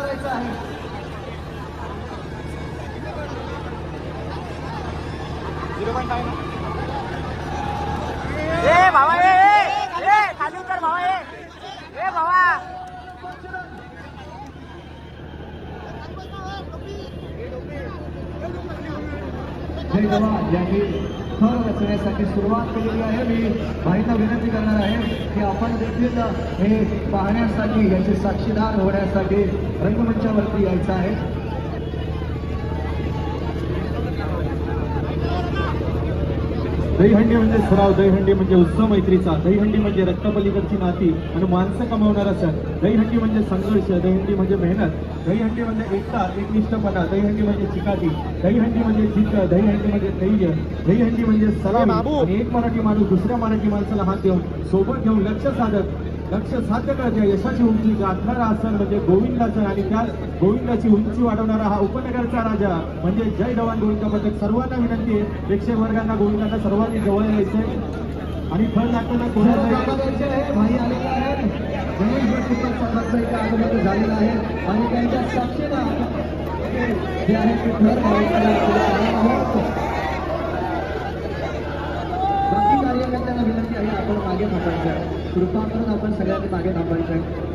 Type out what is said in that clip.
करायचं आहे. ए भावा ए ए खाली भावा थर रचण्यासाठी सुरुवात केलेली आहे. मी भाईंना विनंती करणार आहे की आपण देखील हे पाहण्यासाठी याचे साक्षीदार होण्यासाठी रंगमंचावरती यायचं आहे. दहीहंडी म्हणजे सराव दहीहंडी म्हणजे उत्सव मैत्रीचा दहीहंडी म्हणजे रक्तपलीकडची नाती आणि माणसं कमावणारा सण दहीहंडी म्हणजे संघर्ष दहीहंडी म्हणजे मेहनत दहीहंडी म्हणजे एकता एकनिष्ठपणा दहीहंडी म्हणजे चिकाटी दहीहंडी म्हणजे जिद्द दहीहंडी म्हणजे धैर्य दहीहंडी म्हणजे सलामी आणि एक मराठी माणूस दुसऱ्या मराठी माणसाला हात देऊन सोबत घेऊन लक्ष साधत लक्ष साध्य करण्याच्या यशाची उंची गाठणारा सण म्हणजे गोविंदाचा आणि त्याच गोविंदाची उंची वाढवणारा हा उपनगरचा राजा. म्हणजे जय जवान गोविंद पथक सर्वांना विनंती आहे. प्रेक्षक वर्गांना गोविंदांना सर्वांनी जवळ यायचंय. आणि फळ लागताना कोणाला झालेला आहे. आणि त्यांच्या साक्षीदार आपण मागे थांबायचं आहे. कृपा करून आपण सगळ्यांनी मागे थांबायचं आहे.